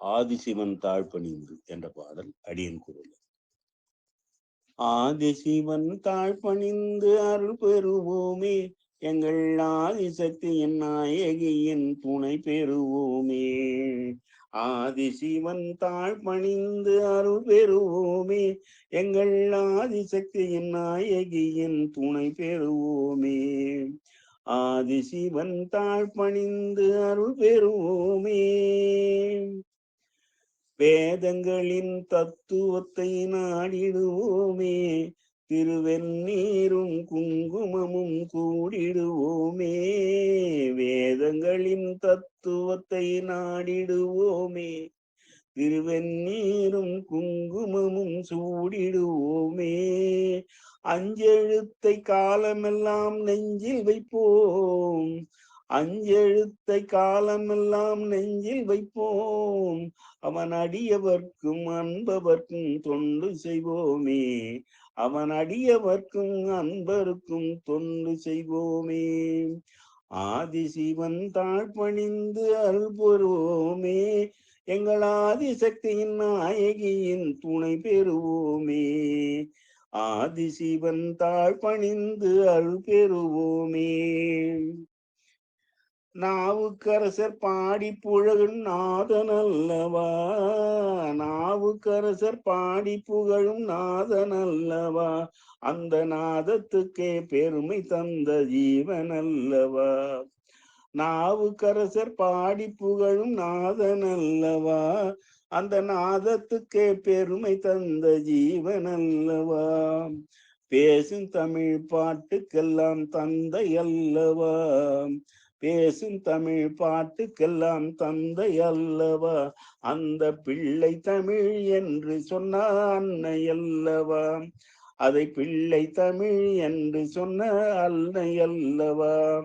ஆதிசிவன் தாழ்பணிந்து என்ற பாடல் அடியன் குரல் ஆதிசிவன் தாழ்பணிந்து அருள் பெறுவோமே எங்கள் ஆதிசக்தியின் நாயகியின் துணை பெறுவோமே. ஆதிசிவன் தாழ்பணிந்து அருள் பெறுவோமே எங்கள் ஆதிசக்தியின் நாயகியின் துணை பெறுவோமே. ஆதிசிவன் தாழ்பணிந்து அருள் பெறுவோமே வேதங்களின் தத்துவத்தை நாடிடுவோமே திருவெந்நீரும் குங்குமமும் கூடிடுவோமே. வேதங்களின் தத்துவத்தை நாடிடுவோமே திருவெந்நீரும் குங்குமமும் சூடிடுவோமே. அஞ்செழுத்தை காலமெல்லாம் நெஞ்சில் வைப்போம் அஞ்செழுத்தை காலமெல்லாம் நெஞ்சில் வைப்போம். அவன் அடியவர்க்கும் அன்பவர்க்கும் தொண்டு செய்வோமே. அவன் அடியவர்க்கும் அன்பருக்கும் தொண்டு செய்வோமே. ஆதிசிவன் தாழ்பணிந்து அருள் எங்கள் ஆதிசக்தியின் நாயகியின் துணை பெறுவோமே. ஆதிசிவன் தாழ்பணிந்து அருள் பெறுவோமே. நாவுக்கரசர் பாடி புகழும் நாதனல்லவா நாவுக்கரசர் பாடி புகழும் நாதன் அல்லவா? அந்த நாதத்துக்கே பெருமை தந்த ஜீவன் அல்லவா? நாவுக்கரசர் பாடி புகழும் நாதனல்லவா அந்த நாதத்துக்கே பெருமை தந்த ஜீவன் அல்லவா? பேசும் தமிழ் பாட்டுக்கெல்லாம் தந்தை அல்லவா? பேசும் தமிழ் பாட்டுக்கெல்லாம் தந்தை அல்லவா? அந்த பிள்ளை தமிழ் என்று சொன்ன அன்னை அல்லவா? அதை பிள்ளை தமிழ் என்று சொன்ன அன்னை அல்லவா?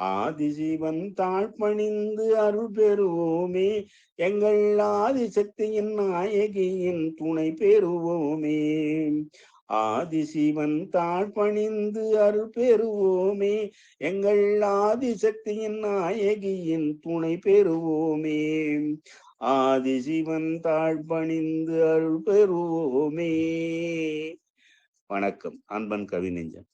ஆதிசிவன் தாழ்பணிந்து அருள் பெறுவோமே எங்கள் ஆதிசக்தியின் நாயகியின் துணை பெறுவோமே. ஆதிசிவன் தாழ்பணிந்து அருள் பெறுவோமே எங்கள் ஆதிசக்தியின் நாயகியின் துணை பெறுவோமே. ஆதிசிவன் தாழ்பணிந்து அருள் பெறுவோமே வணக்கம் அன்பன் கவிநெஞ்சன்.